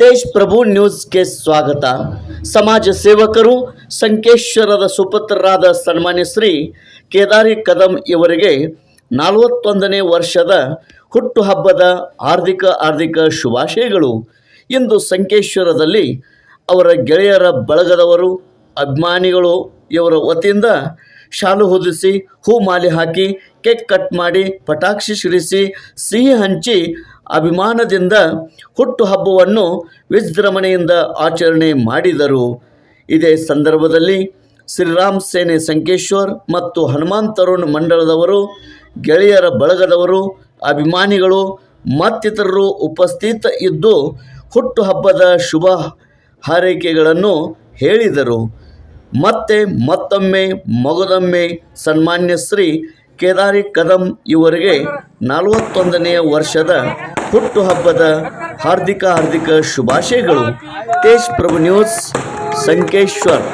ತೇಜ್ ಪ್ರಭು ನ್ಯೂಸ್ಗೆ ಸ್ವಾಗತ. ಸಮಾಜ ಸೇವಕರು, ಸಂಕೇಶ್ವರದ ಸುಪುತ್ರರಾದ ಸನ್ಮಾನ್ಯ ಶ್ರೀ ಕೇದಾರಿ ಕದಂ ಇವರಿಗೆ ನಲವತ್ತೊಂದನೇ ವರ್ಷದ ಹುಟ್ಟುಹಬ್ಬದ ಆರ್ಥಿಕ ಆರ್ಥಿಕ ಶುಭಾಶಯಗಳು. ಇಂದು ಸಂಕೇಶ್ವರದಲ್ಲಿ ಅವರ ಗೆಳೆಯರ ಬಳಗದವರು, ಅಭಿಮಾನಿಗಳು ಇವರ ವತಿಯಿಂದ ಶಾಲು ಹೊದಿಸಿ ಹೂ ಮಾಲೆ ಹಾಕಿ ಕೇಕ್ ಕಟ್ ಮಾಡಿ ಪಟಾಕ್ಷಿ ಸಿಡಿಸಿ ಸಿಹಿ ಹಂಚಿ ಅಭಿಮಾನದಿಂದ ಹುಟ್ಟುಹಬ್ಬವನ್ನು ವಿಜೃಂಭಣೆಯಿಂದ ಆಚರಣೆ ಮಾಡಿದರು. ಇದೇ ಸಂದರ್ಭದಲ್ಲಿ ಶ್ರೀರಾಮ್ ಸೇನೆ ಸಂಕೇಶ್ವರ್ ಮತ್ತು ಹನುಮಾನ್ ತರುಣ್ ಮಂಡಳದವರು ಗೆಳೆಯರ ಬಳಗದವರು, ಅಭಿಮಾನಿಗಳು, ಮತ್ತಿತರರು ಉಪಸ್ಥಿತ ಇದ್ದು ಹುಟ್ಟುಹಬ್ಬದ ಶುಭ ಹಾರೈಕೆಗಳನ್ನು ಹೇಳಿದರು. ಮತ್ತೆ ಮತ್ತೊಮ್ಮೆ ಮಗದೊಮ್ಮೆ ಸನ್ಮಾನ್ಯ ಶ್ರೀ ಕೇದಾರಿ ಕದಂ ಇವರಿಗೆ ನಲವತ್ತೊಂದನೆಯ ವರ್ಷದ ಹುಟ್ಟುಹಬ್ಬದ ಹಾರ್ದಿಕ ಹಾರ್ದಿಕ ಶುಭಾಶಯಗಳು. ತೇಜ್ ಪ್ರಭು ನ್ಯೂಸ್ ಸಂಕೇಶ್ವರ್.